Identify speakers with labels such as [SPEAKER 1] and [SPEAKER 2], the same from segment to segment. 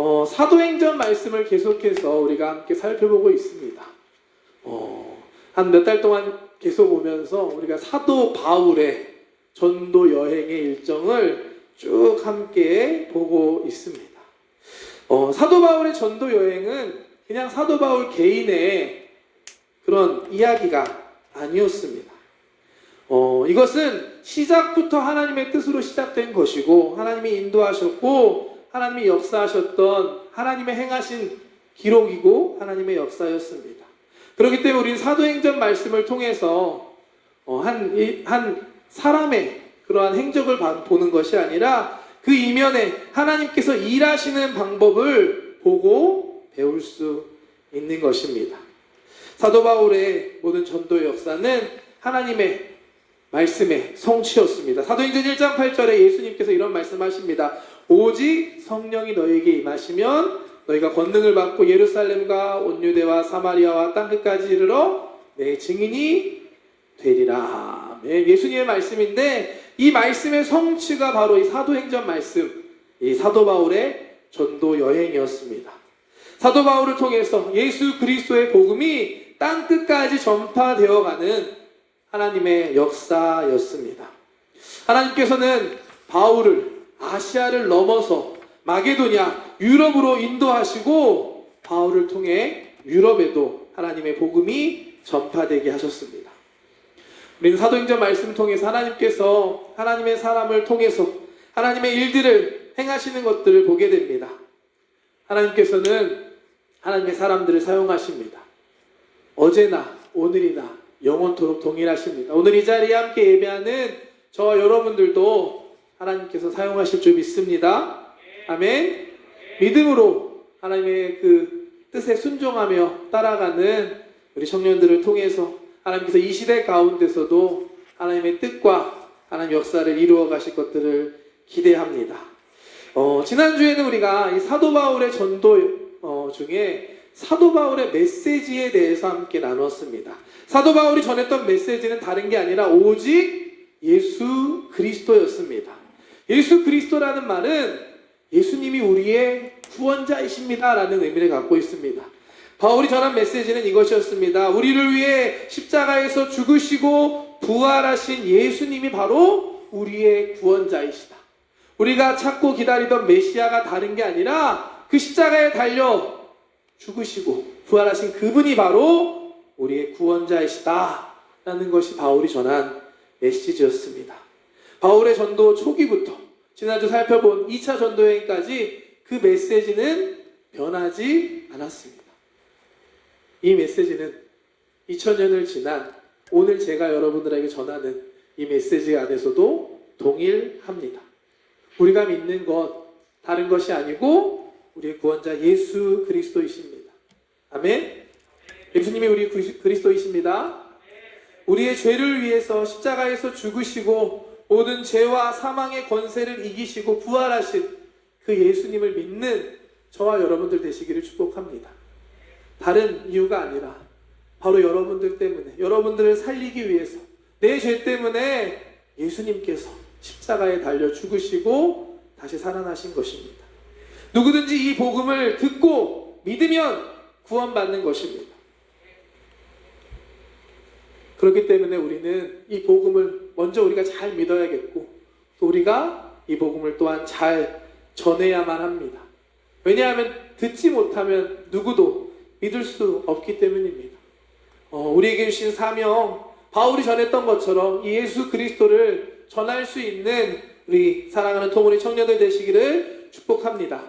[SPEAKER 1] 어, 사도행전 말씀을 계속해서 우리가 함께 살펴보고 있습니다. 어, 한 몇 달 동안 계속 오면서 우리가 사도 바울의 전도 여행의 일정을 쭉 함께 보고 있습니다. 어, 사도 바울의 전도 여행은 그냥 사도 바울 개인의 그런 이야기가 아니었습니다. 어, 이것은 시작부터 하나님의 뜻으로 시작된 것이고 하나님이 인도하셨고 하나님이 역사하셨던 하나님의 행하신 기록이고 하나님의 역사였습니다. 그렇기 때문에 우리는 사도행전 말씀을 통해서 어, 한, 이- 한 사람의 그러한 행적을 봐- 보는 것이 아니라 그 이면에 하나님께서 일하시는 방법을 보고 배울 수 있는 것입니다. 사도 바울의 모든 전도 역사는 하나님의 말씀의 성취였습니다. 사도행전 1장 8절에 예수님께서 이런 말씀하십니다. 오직 성령이 너에게 임하시면 너희가 권능을 받고 예루살렘과 온 유대와 사마리아와 땅 끝까지 이르러 내 증인이 되리라. 네, 예수님의 말씀인데 이 말씀의 성취가 바로 이 사도행전 말씀, 이 사도 바울의 전도 여행이었습니다. 사도 바울을 통해서 예수 그리스도의 복음이 땅 끝까지 전파되어 가는 하나님의 역사였습니다. 하나님께서는 바울을 아시아를 넘어서 마게도냐 유럽으로 인도하시고 바울을 통해 유럽에도 하나님의 복음이 전파되게 하셨습니다. 우리는 사도행전 말씀 통해서 하나님께서 하나님의 사람을 통해서 하나님의 일들을 행하시는 것들을 보게 됩니다. 하나님께서는 하나님의 사람들을 사용하십니다. 어제나 오늘이나 영원토록 동일하십니다. 오늘 이 자리에 함께 예배하는 저 여러분들도 하나님께서 사용하실 줄 믿습니다. 아멘. 믿음으로 하나님의 그 뜻에 순종하며 따라가는 우리 청년들을 통해서 하나님께서 이 시대 가운데서도 하나님의 뜻과 하나님 역사를 이루어 가실 것들을 기대합니다. 어, 지난주에는 우리가 이 사도 바울의 전도 어, 중에 사도 바울의 메시지에 대해서 함께 나눴습니다. 사도 바울이 전했던 메시지는 다른 게 아니라 오직 예수 그리스도였습니다. 예수 그리스도라는 말은 예수님이 우리의 구원자이십니다라는 의미를 갖고 있습니다. 바울이 전한 메시지는 이것이었습니다. 우리를 위해 십자가에서 죽으시고 부활하신 예수님이 바로 우리의 구원자이시다. 우리가 찾고 기다리던 메시아가 다른 게 아니라 그 십자가에 달려 죽으시고 부활하신 그분이 바로 우리의 구원자이시다. 라는 것이 바울이 전한 메시지였습니다. 바울의 전도 초기부터 지난주 살펴본 2차 전도여행까지 그 메시지는 변하지 않았습니다. 이 메시지는 2000년을 지난 오늘 제가 여러분들에게 전하는 이 메시지 안에서도 동일합니다. 우리가 믿는 것 다른 것이 아니고 우리의 구원자 예수 그리스도이십니다. 아멘. 예수님이 우리 그리- 그리스도이십니다. 우리의 죄를 위해서 십자가에서 죽으시고 모든 죄와 사망의 권세를 이기시고 부활하신 그 예수님을 믿는 저와 여러분들 되시기를 축복합니다. 다른 이유가 아니라 바로 여러분들 때문에 여러분들을 살리기 위해서 내 죄 때문에 예수님께서 십자가에 달려 죽으시고 다시 살아나신 것입니다. 누구든지 이 복음을 듣고 믿으면 구원받는 것입니다. 그렇기 때문에 우리는 이 복음을 먼저 우리가 잘 믿어야겠고 또 우리가 이 복음을 또한 잘 전해야만 합니다. 왜냐하면 듣지 못하면 누구도 믿을 수 없기 때문입니다. 어, 우리에게 주신 사명, 바울이 전했던 것처럼 이 예수 그리스도를 전할 수 있는 우리 사랑하는 통우리 청년들 되시기를 축복합니다.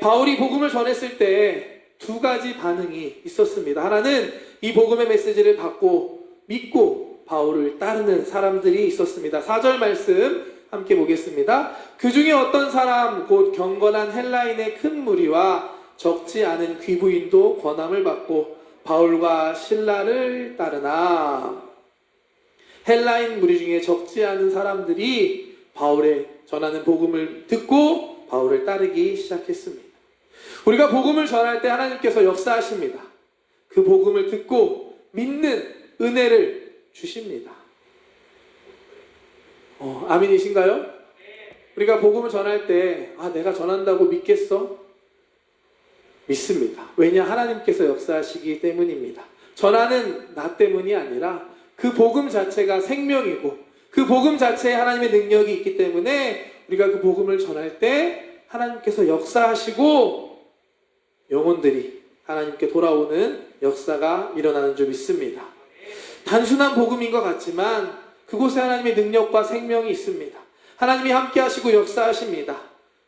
[SPEAKER 1] 바울이 복음을 전했을 때 두 가지 반응이 있었습니다. 하나는 이 복음의 메시지를 받고 믿고 바울을 따르는 사람들이 있었습니다. 4절 말씀 함께 보겠습니다. 그 중에 어떤 사람 곧 경건한 헬라인의 큰 무리와 적지 않은 귀부인도 권함을 받고 바울과 신라를 따르나 헬라인 무리 중에 적지 않은 사람들이 바울의 전하는 복음을 듣고 바울을 따르기 시작했습니다. 우리가 복음을 전할 때 하나님께서 역사하십니다. 그 복음을 듣고 믿는 은혜를 주십니다. 어, 아멘이신가요? 우리가 복음을 전할 때, 아, 내가 전한다고 믿겠어? 믿습니다. 왜냐 하나님께서 역사하시기 때문입니다. 전하는 나 때문이 아니라 그 복음 자체가 생명이고 그 복음 자체에 하나님의 능력이 있기 때문에 우리가 그 복음을 전할 때 하나님께서 역사하시고 영혼들이 하나님께 돌아오는 역사가 일어나는 줄 믿습니다. 단순한 복음인 것 같지만 그곳에 하나님의 능력과 생명이 있습니다. 하나님이 함께 하시고 역사하십니다.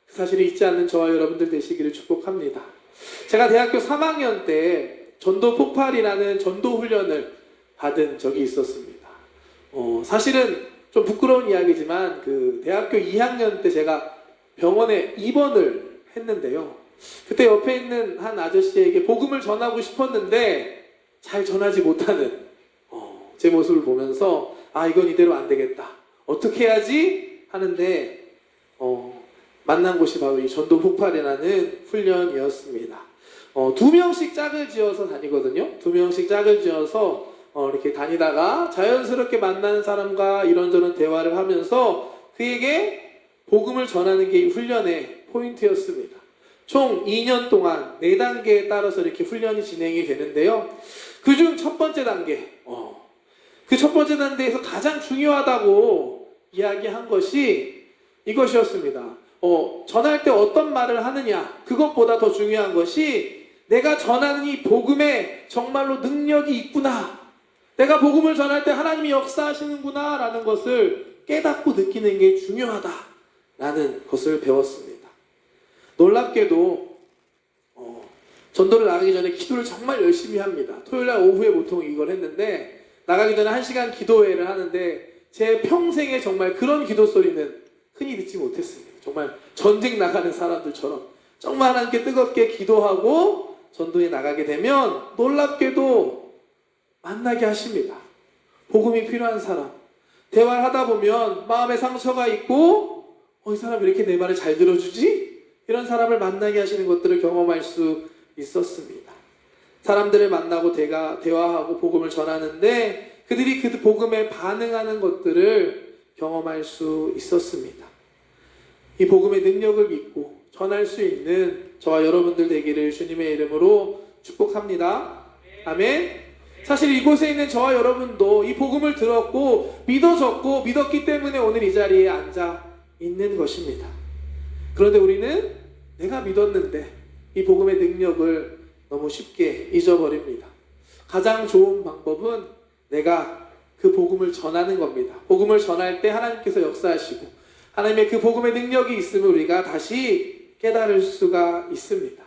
[SPEAKER 1] 그 사실이 잊지 않는 저와 여러분들 되시기를 축복합니다. 제가 대학교 3학년 때 전도 폭발이라는 전도 훈련을 받은 적이 있었습니다. 어, 사실은 좀 부끄러운 이야기지만 그 대학교 2학년 때 제가 병원에 입원을 했는데요. 그때 옆에 있는 한 아저씨에게 복음을 전하고 싶었는데 잘 전하지 못하는 어, 제 모습을 보면서 아 이건 이대로 안 되겠다. 어떻게 해야지 하는데 어, 만난 곳이 바로 이 전도 폭발이라는 훈련이었습니다. 어, 두 명씩 짝을 지어서 다니거든요. 두 명씩 짝을 지어서 어, 이렇게 다니다가 자연스럽게 만나는 사람과 이런저런 대화를 하면서 그에게 복음을 전하는 게 이 훈련의 포인트였습니다. 총 2년 동안 4단계에 따라서 이렇게 훈련이 진행이 되는데요. 그중 첫 번째 단계, 그 첫 번째 단계에서 가장 중요하다고 이야기한 것이 이것이었습니다. 어, 전할 때 어떤 말을 하느냐, 그것보다 더 중요한 것이 내가 전하는 이 복음에 정말로 능력이 있구나. 내가 복음을 전할 때 하나님이 역사하시는구나. 라는 것을 깨닫고 느끼는 게 중요하다. 라는 것을 배웠습니다. 놀랍게도, 어, 전도를 나가기 전에 기도를 정말 열심히 합니다. 토요일 날 오후에 보통 이걸 했는데, 나가기 전에 한 시간 기도회를 하는데, 제 평생에 정말 그런 기도 소리는 흔히 듣지 못했습니다. 정말 전쟁 나가는 사람들처럼 정말 하나님께 뜨겁게 기도하고 전도에 나가게 되면 놀랍게도 만나게 하십니다. 복음이 필요한 사람. 대화를 하다 보면 마음에 상처가 있고 어, 이 사람 왜 이렇게 내 말을 잘 들어주지? 이런 사람을 만나게 하시는 것들을 경험할 수 있었습니다. 사람들을 만나고 대가, 대화하고 복음을 전하는데 그들이 그 복음에 반응하는 것들을 경험할 수 있었습니다. 이 복음의 능력을 믿고 전할 수 있는 저와 여러분들 되기를 주님의 이름으로 축복합니다. 아멘. 사실 이곳에 있는 저와 여러분도 이 복음을 들었고 믿어졌고 믿었기 때문에 오늘 이 자리에 앉아 있는 것입니다. 그런데 우리는 내가 믿었는데 이 복음의 능력을 너무 쉽게 잊어버립니다. 가장 좋은 방법은 내가 그 복음을 전하는 겁니다. 복음을 전할 때 하나님께서 역사하시고 하나님의 그 복음의 능력이 있으면 우리가 다시 깨달을 수가 있습니다.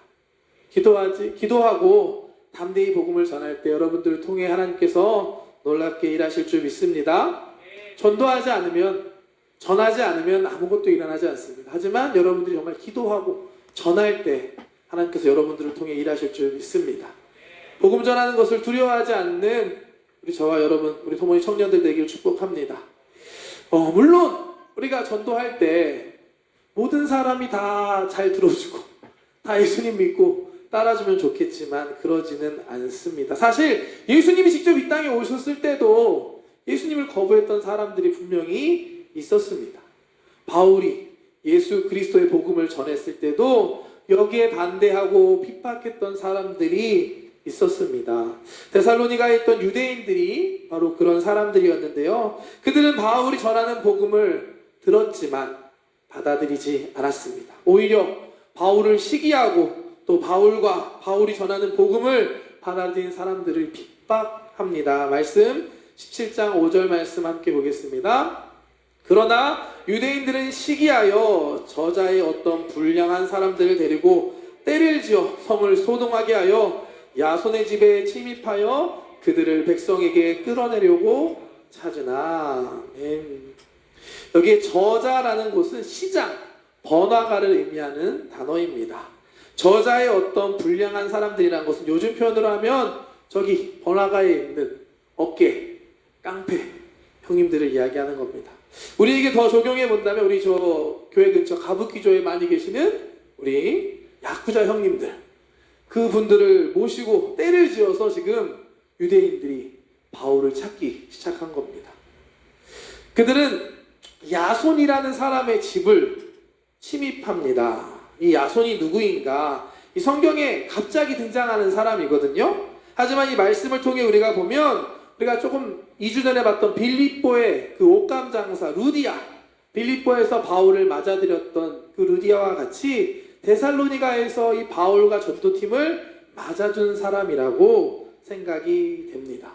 [SPEAKER 1] 기도하지, 기도하고 담대히 복음을 전할 때 여러분들을 통해 하나님께서 놀랍게 일하실 줄 믿습니다. 전도하지 않으면, 전하지 않으면 아무것도 일어나지 않습니다. 하지만 여러분들이 정말 기도하고 전할 때 하나님께서 여러분들을 통해 일하실 줄 믿습니다. 복음 전하는 것을 두려워하지 않는 우리 저와 여러분, 우리 도모니 청년들 되기를 축복합니다. 어, 물론 우리가 전도할 때 모든 사람이 다 잘 들어주고 다 예수님 믿고 따라주면 좋겠지만 그러지는 않습니다. 사실 예수님이 직접 이 땅에 오셨을 때도 예수님을 거부했던 사람들이 분명히 있었습니다. 바울이 예수 그리스도의 복음을 전했을 때도 여기에 반대하고 핍박했던 사람들이 있었습니다. 데살로니가에 있던 유대인들이 바로 그런 사람들이었는데요. 그들은 바울이 전하는 복음을 들었지만 받아들이지 않았습니다. 오히려 바울을 시기하고 또 바울과 바울이 전하는 복음을 받아들인 사람들을 핍박합니다. 말씀 17장 5절 말씀 함께 보겠습니다. 그러나 유대인들은 시기하여 저자의 어떤 불량한 사람들을 데리고 때를 지어 성을 소동하게 하여 야손의 집에 침입하여 그들을 백성에게 끌어내려고 찾으나 아멘. 여기에 저자라는 곳은 시장, 번화가를 의미하는 단어입니다. 저자의 어떤 불량한 사람들이라는 것은 요즘 표현으로 하면 저기 번화가에 있는 어깨, 깡패 형님들을 이야기하는 겁니다. 우리에게 더 적용해 본다면 우리 저 교회 근처 가부키조에 많이 계시는 우리 야쿠자 형님들 그 분들을 모시고 때를 지어서 지금 유대인들이 바울을 찾기 시작한 겁니다. 그들은 야손이라는 사람의 집을 침입합니다. 이 야손이 누구인가? 이 성경에 갑자기 등장하는 사람이거든요. 하지만 이 말씀을 통해 우리가 보면 우리가 조금 2주 전에 봤던 빌립보의 그 옷감 장사 루디아 빌립보에서 바울을 맞아들였던 그 루디아와 같이 데살로니가에서 이 바울과 전도팀을 맞아준 사람이라고 생각이 됩니다.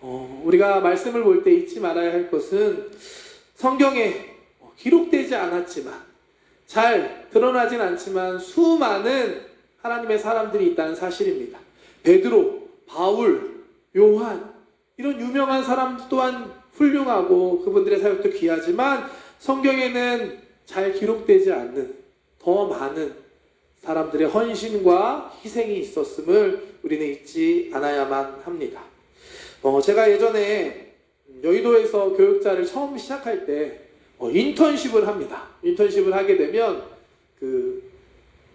[SPEAKER 1] 어, 우리가 말씀을 볼 때 잊지 말아야 할 것은 성경에 기록되지 않았지만 잘 드러나진 않지만 수많은 하나님의 사람들이 있다는 사실입니다. 베드로, 바울, 요한 이런 유명한 사람 또한 훌륭하고 그분들의 사역도 귀하지만 성경에는 잘 기록되지 않는 더 많은 사람들의 헌신과 희생이 있었음을 우리는 잊지 않아야만 합니다. 어, 제가 예전에 여의도에서 교육자를 처음 시작할 때 어, 인턴십을 합니다. 인턴십을 하게 되면 그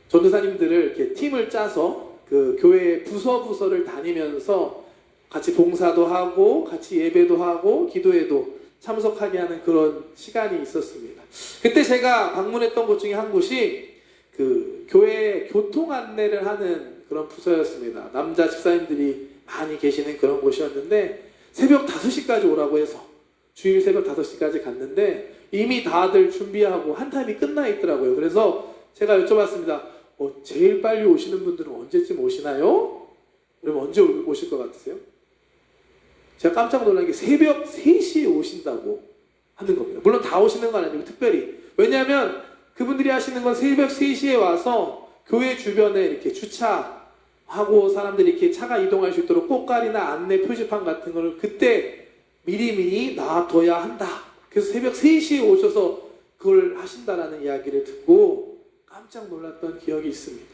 [SPEAKER 1] 전도사님들을 이렇게 팀을 짜서 그 교회 부서 부서를 다니면서 같이 봉사도 하고 같이 예배도 하고 기도에도 참석하게 하는 그런 시간이 있었습니다. 그때 제가 방문했던 곳 중에 한 곳이 그 교회 교통 안내를 하는 그런 부서였습니다. 남자 집사님들이 많이 계시는 그런 곳이었는데 새벽 5시까지 오라고 해서 주일 새벽 5시까지 갔는데 이미 다들 준비하고 한 타임이 끝나 있더라고요. 그래서 제가 여쭤봤습니다. 어, 제일 빨리 오시는 분들은 언제쯤 오시나요? 그러면 언제 오- 오실 것 같으세요? 제가 깜짝 놀란 게 새벽 3시에 오신다고 하는 겁니다. 물론 다 오시는 건 아니고 특별히. 왜냐하면 그분들이 하시는 건 새벽 3시에 와서 교회 주변에 이렇게 주차하고 사람들이 이렇게 차가 이동할 수 있도록 꽃갈이나 안내 표지판 같은 거를 그때 미리미리 놔둬야 한다. 그래서 새벽 3시에 오셔서 그걸 하신다라는 이야기를 듣고 깜짝 놀랐던 기억이 있습니다.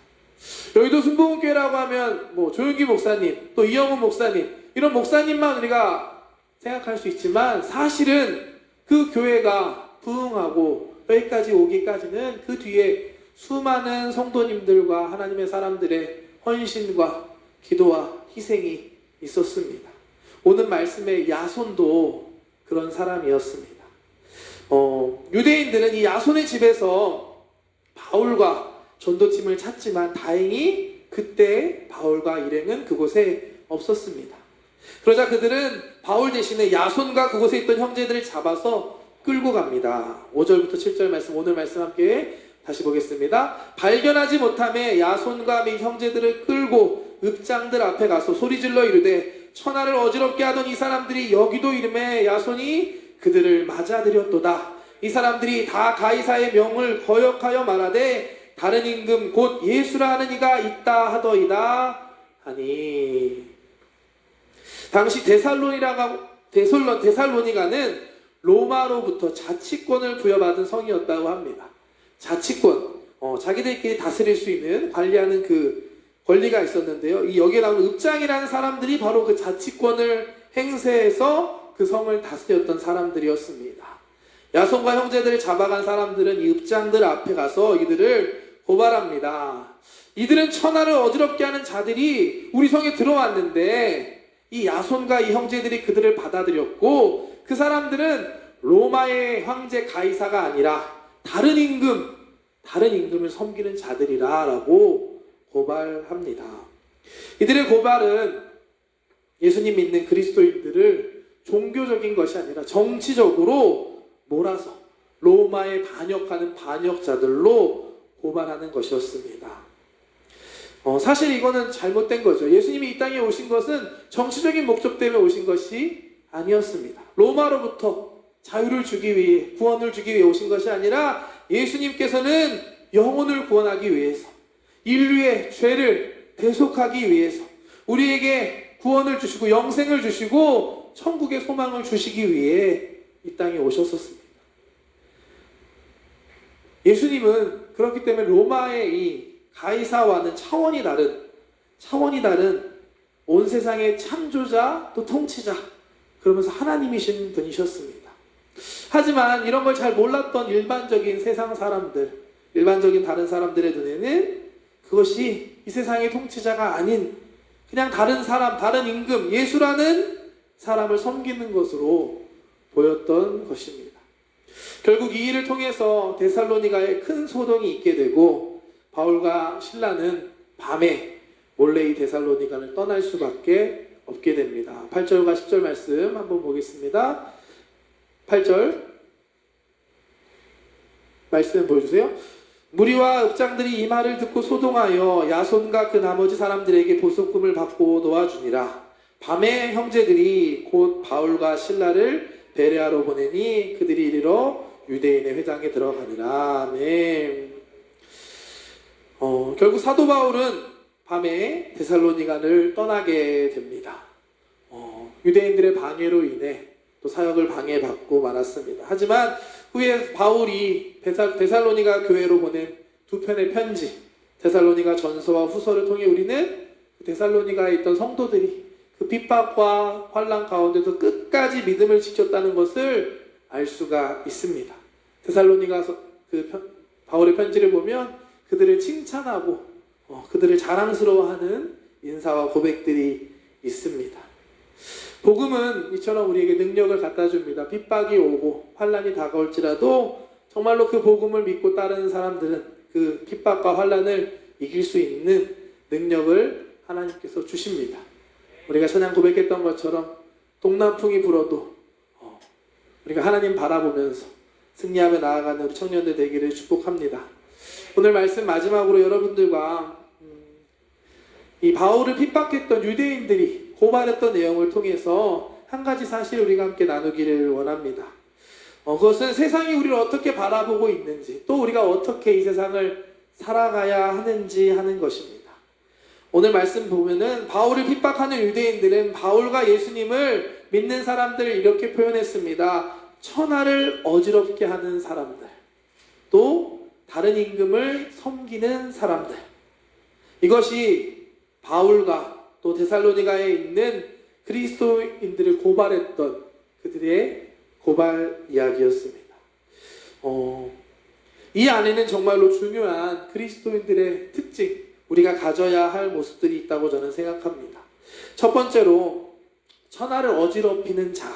[SPEAKER 1] 여의도 순복음교회라고 하면 뭐 조용기 목사님, 또 이영훈 목사님 이런 목사님만 우리가 생각할 수 있지만 사실은 그 교회가 부흥하고 여기까지 오기까지는 그 뒤에 수많은 성도님들과 하나님의 사람들의 헌신과 기도와 희생이 있었습니다. 오늘 말씀의 야손도 그런 사람이었습니다. 어, 유대인들은 이 야손의 집에서 바울과 전도팀을 찾지만 다행히 그때 바울과 일행은 그곳에 없었습니다. 그러자 그들은 바울 대신에 야손과 그곳에 있던 형제들을 잡아서 끌고 갑니다. 5절부터 7절 말씀 오늘 말씀 함께 다시 보겠습니다. 발견하지 못함에 야손과 및 형제들을 끌고 읍장들 앞에 가서 소리질러 이르되 천하를 어지럽게 하던 이 사람들이 여기도 이름에 야손이 그들을 맞아들였도다. 이 사람들이 다 가이사의 명을 거역하여 말하되 다른 임금 곧 예수라 하는 이가 있다 하더이다 하니 당시 데살로니라가 데솔론 데살로니가는 로마로부터 자치권을 부여받은 성이었다고 합니다. 자치권, 어, 자기들끼리 다스릴 수 있는 관리하는 그 권리가 있었는데요. 이 여기에 나오는 읍장이라는 사람들이 바로 그 자치권을 행세해서 그 성을 다스렸던 사람들이었습니다. 야손과 형제들을 잡아간 사람들은 이 읍장들 앞에 가서 이들을 고발합니다. 이들은 천하를 어지럽게 하는 자들이 우리 성에 들어왔는데 이 야손과 이 형제들이 그들을 받아들였고 그 사람들은 로마의 황제 가이사가 아니라 다른 임금, 다른 임금을 섬기는 자들이라라고 고발합니다. 이들의 고발은 예수님 믿는 그리스도인들을 종교적인 것이 아니라 정치적으로 몰아서 로마에 반역하는 반역자들로 고발하는 것이었습니다. 어, 사실 이거는 잘못된 거죠. 예수님이 이 땅에 오신 것은 정치적인 목적 때문에 오신 것이 아니었습니다. 로마로부터 자유를 주기 위해, 구원을 주기 위해 오신 것이 아니라 예수님께서는 영혼을 구원하기 위해서, 인류의 죄를 대속하기 위해서, 우리에게 구원을 주시고 영생을 주시고 천국의 소망을 주시기 위해 이 땅에 오셨었습니다. 예수님은 그렇기 때문에 로마의 이 가이사와는 차원이 다른 차원이 다른 온 세상의 창조자 또 통치자 그러면서 하나님이신 분이셨습니다. 하지만 이런 걸 잘 몰랐던 일반적인 세상 사람들, 일반적인 다른 사람들의 눈에는 그것이 이 세상의 통치자가 아닌 그냥 다른 사람, 다른 임금, 예수라는 사람을 섬기는 것으로 보였던 것입니다. 결국 이 일을 통해서 데살로니가에 큰 소동이 있게 되고 바울과 신라는 밤에 몰래 이 데살로니가를 떠날 수밖에 없게 됩니다. 8절과 10절 말씀 한번 보겠습니다. 8절 말씀 보여주세요. 무리와 읍장들이 이 말을 듣고 소동하여 야손과 그 나머지 사람들에게 보석금을 받고 놓아주니라. 밤에 형제들이 곧 바울과 신라를 베레아로 보내니 그들이 이리로 유대인의 회장에 들어가니라. 아멘. 어, 결국 사도 바울은 밤에 데살로니가를 떠나게 됩니다. 어, 유대인들의 방해로 인해 또 사역을 방해받고 말았습니다. 하지만 후에 바울이 데살, 데살로니가 교회로 보낸 두 편의 편지, 데살로니가 전서와 후서를 통해 우리는 그 데살로니가에 있던 성도들이 그 핍박과 환란 가운데서 끝까지 믿음을 지켰다는 것을 알 수가 있습니다. 데살로니가서 그 편- 바울의 편지를 보면 그들을 칭찬하고 어, 그들을 자랑스러워하는 인사와 고백들이 있습니다. 복음은 이처럼 우리에게 능력을 갖다 줍니다. 핍박이 오고 환란이 다가올지라도 정말로 그 복음을 믿고 따르는 사람들은 그 핍박과 환란을 이길 수 있는 능력을 하나님께서 주십니다. 우리가 찬양 고백했던 것처럼 동남풍이 불어도 어, 우리가 하나님 바라보면서 승리하며 나아가는 우리 청년들 되기를 축복합니다. 오늘 말씀 마지막으로 여러분들과 음, 이 바울을 핍박했던 유대인들이 고발했던 내용을 통해서 한 가지 사실 우리가 함께 나누기를 원합니다. 어, 그것은 세상이 우리를 어떻게 바라보고 있는지 또 우리가 어떻게 이 세상을 살아가야 하는지 하는 것입니다. 오늘 말씀 보면은 바울을 핍박하는 유대인들은 바울과 예수님을 믿는 사람들을 이렇게 표현했습니다. 천하를 어지럽게 하는 사람들. 또 다른 임금을 섬기는 사람들. 이것이 바울과 또 데살로니가에 있는 그리스도인들을 고발했던 그들의 고발 이야기였습니다. 어, 이 안에는 정말로 중요한 그리스도인들의 특징, 우리가 가져야 할 모습들이 있다고 저는 생각합니다. 첫 번째로 천하를 어지럽히는 자.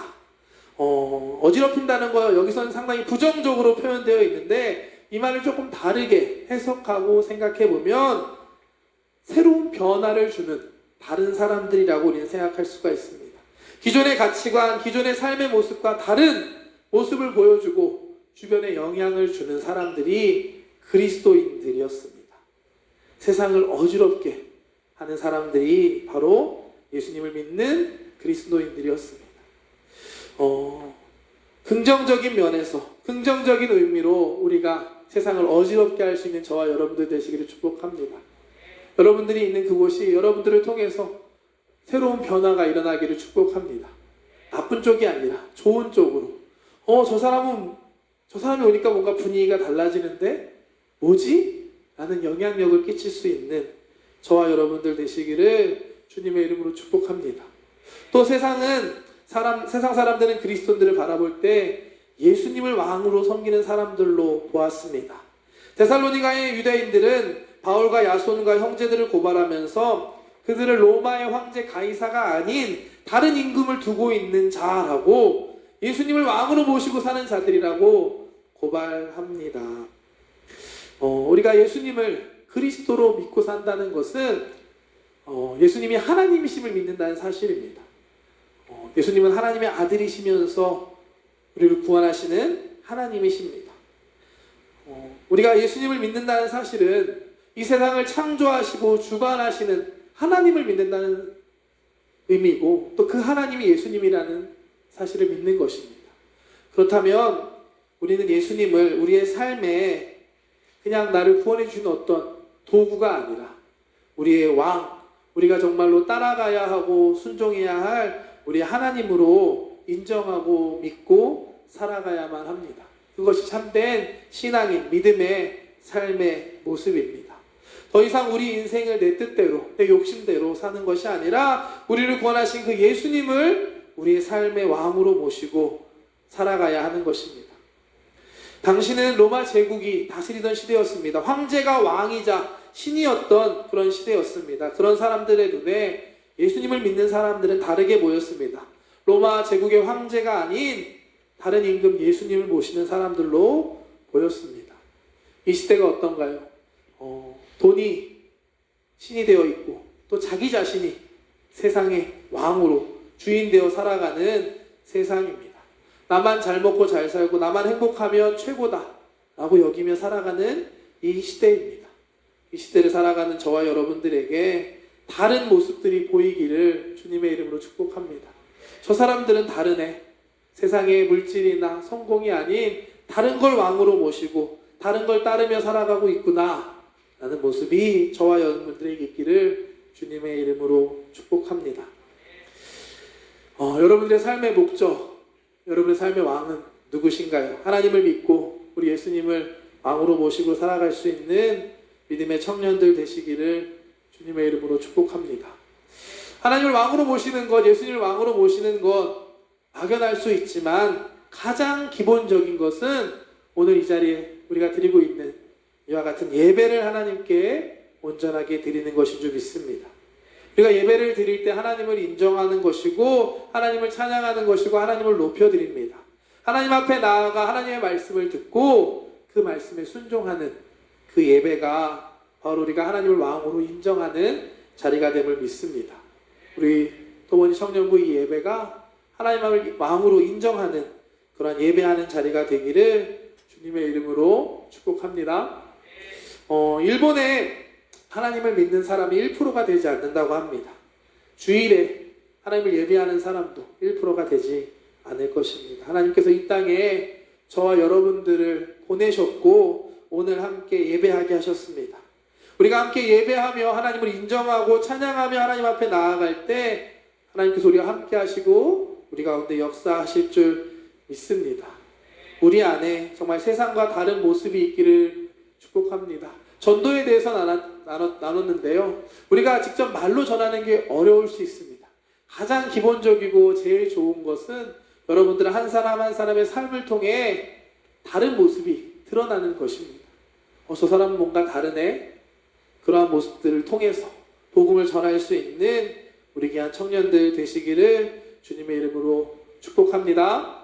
[SPEAKER 1] 어, 어지럽힌다는 거 여기서는 상당히 부정적으로 표현되어 있는데 이 말을 조금 다르게 해석하고 생각해 보면 새로운 변화를 주는 다른 사람들이라고 우리는 생각할 수가 있습니다. 기존의 가치관, 기존의 삶의 모습과 다른 모습을 보여주고 주변에 영향을 주는 사람들이 그리스도인들이었습니다. 세상을 어지럽게 하는 사람들이 바로 예수님을 믿는 그리스도인들이었습니다. 어, 긍정적인 면에서, 긍정적인 의미로 우리가 세상을 어지럽게 할 수 있는 저와 여러분들 되시기를 축복합니다. 여러분들이 있는 그곳이 여러분들을 통해서 새로운 변화가 일어나기를 축복합니다. 나쁜 쪽이 아니라 좋은 쪽으로. 어, 저 사람은, 저 사람이 오니까 뭔가 분위기가 달라지는데, 뭐지? 라는 영향력을 끼칠 수 있는 저와 여러분들 되시기를 주님의 이름으로 축복합니다. 또 세상은, 사람, 세상 사람들은 그리스도인들을 바라볼 때 예수님을 왕으로 섬기는 사람들로 보았습니다. 데살로니가의 유대인들은 바울과 야손과 형제들을 고발하면서 그들을 로마의 황제 가이사가 아닌 다른 임금을 두고 있는 자라고 예수님을 왕으로 모시고 사는 자들이라고 고발합니다. 어, 우리가 예수님을 그리스도로 믿고 산다는 것은 어, 예수님이 하나님이심을 믿는다는 사실입니다. 어, 예수님은 하나님의 아들이시면서 우리를 구원하시는 하나님이십니다. 어, 우리가 예수님을 믿는다는 사실은 이 세상을 창조하시고 주관하시는 하나님을 믿는다는 의미고 또 그 하나님이 예수님이라는 사실을 믿는 것입니다. 그렇다면 우리는 예수님을 우리의 삶에 그냥 나를 구원해 주는 어떤 도구가 아니라 우리의 왕, 우리가 정말로 따라가야 하고 순종해야 할 우리 하나님으로 인정하고 믿고 살아가야만 합니다. 그것이 참된 신앙인 믿음의 삶의 모습입니다. 더 이상 우리 인생을 내 뜻대로, 내 욕심대로 사는 것이 아니라 우리를 구원하신 그 예수님을 우리의 삶의 왕으로 모시고 살아가야 하는 것입니다. 당시는 로마 제국이 다스리던 시대였습니다. 황제가 왕이자 신이었던 그런 시대였습니다. 그런 사람들의 눈에 예수님을 믿는 사람들은 다르게 보였습니다. 로마 제국의 황제가 아닌 다른 임금 예수님을 모시는 사람들로 보였습니다. 이 시대가 어떤가요? 어, 돈이 신이 되어 있고 또 자기 자신이 세상의 왕으로 주인 되어 살아가는 세상입니다. 나만 잘 먹고 잘 살고 나만 행복하면 최고다 라고 여기며 살아가는 이 시대입니다. 이 시대를 살아가는 저와 여러분들에게 다른 모습들이 보이기를 주님의 이름으로 축복합니다. 저 사람들은 다르네. 세상의 물질이나 성공이 아닌 다른 걸 왕으로 모시고 다른 걸 따르며 살아가고 있구나. 라는 모습이 저와 여러분들에게 있기를 주님의 이름으로 축복합니다. 어, 여러분들의 삶의 목적, 여러분의 삶의 왕은 누구신가요? 하나님을 믿고 우리 예수님을 왕으로 모시고 살아갈 수 있는 믿음의 청년들 되시기를 주님의 이름으로 축복합니다. 하나님을 왕으로 모시는 것, 예수님을 왕으로 모시는 것 막연할 수 있지만 가장 기본적인 것은 오늘 이 자리에 우리가 드리고 있는 이와 같은 예배를 하나님께 온전하게 드리는 것인 줄 믿습니다. 우리가 예배를 드릴 때 하나님을 인정하는 것이고 하나님을 찬양하는 것이고 하나님을 높여 드립니다. 하나님 앞에 나아가 하나님의 말씀을 듣고 그 말씀에 순종하는 그 예배가 바로 우리가 하나님을 왕으로 인정하는 자리가 됨을 믿습니다. 우리 도원이 청년부 이 예배가 하나님을 왕으로 인정하는 그런 예배하는 자리가 되기를 주님의 이름으로 축복합니다. 어, 일본에 하나님을 믿는 사람이 1%가 되지 않는다고 합니다. 주일에 하나님을 예배하는 사람도 1%가 되지 않을 것입니다. 하나님께서 이 땅에 저와 여러분들을 보내셨고 오늘 함께 예배하게 하셨습니다. 우리가 함께 예배하며 하나님을 인정하고 찬양하며 하나님 앞에 나아갈 때 하나님께서 우리가 함께 하시고 우리 가운데 역사하실 줄 믿습니다. 우리 안에 정말 세상과 다른 모습이 있기를 축복합니다. 전도에 대해서 나눴, 나눴, 나눴는데요. 우리가 직접 말로 전하는 게 어려울 수 있습니다. 가장 기본적이고 제일 좋은 것은 여러분들 한 사람 한 사람의 삶을 통해 다른 모습이 드러나는 것입니다. 어, 저 사람은 뭔가 다르네. 그러한 모습들을 통해서 복음을 전할 수 있는 우리 귀한 청년들 되시기를 주님의 이름으로 축복합니다.